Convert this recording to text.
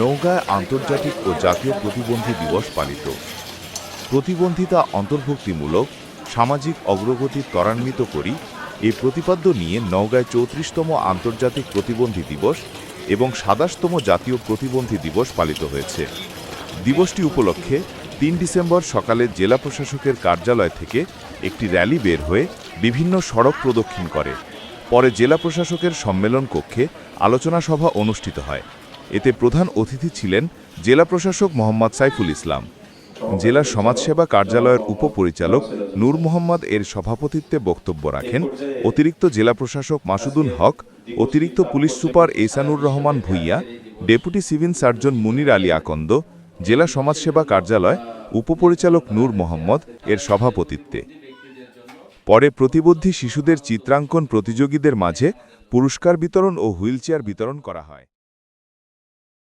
নওগাঁয় আন্তর্জাতিক ও জাতীয় প্রতিবন্ধী দিবস পালিত। প্রতিবন্ধিতা অন্তর্ভুক্তিমূলক, সামাজিক অগ্রগতি ত্বরান্বিত করি, এই প্রতিপাদ্য নিয়ে নওগাঁয় চৌত্রিশতম আন্তর্জাতিক প্রতিবন্ধী দিবস এবং সাতাশতম জাতীয় প্রতিবন্ধী দিবস পালিত হয়েছে। দিবসটি উপলক্ষে তিন ডিসেম্বর সকালে জেলা প্রশাসকের কার্যালয় থেকে একটি র্যালি বের হয়ে বিভিন্ন সড়ক প্রদক্ষিণ করে। পরে জেলা প্রশাসকের সম্মেলন কক্ষে আলোচনা সভা অনুষ্ঠিত হয়। এতে প্রধান অতিথি ছিলেন জেলা প্রশাসক মোহাম্মদ সাইফুল ইসলাম। জেলা সমাজসেবা কার্যালয়ের উপপরিচালক নূর মোহাম্মদ এর সভাপতিত্বে বক্তব্য রাখেন অতিরিক্ত জেলা প্রশাসক মাসুদুল হক, অতিরিক্ত police super Esanur Rahman Bhuiyan, deputy civil surgeon Munir Ali Akanda, জেলা সমাজসেবা কার্যালয় উপপরিচালক নূর মোহাম্মদ এর সভাপতিত্বে। পরে প্রতিবন্ধী শিশুদের চিত্রাঙ্কন প্রতিযোগীদের মাঝে পুরস্কার বিতরণ ও হুইলচেয়ার বিতরণ করা হয়।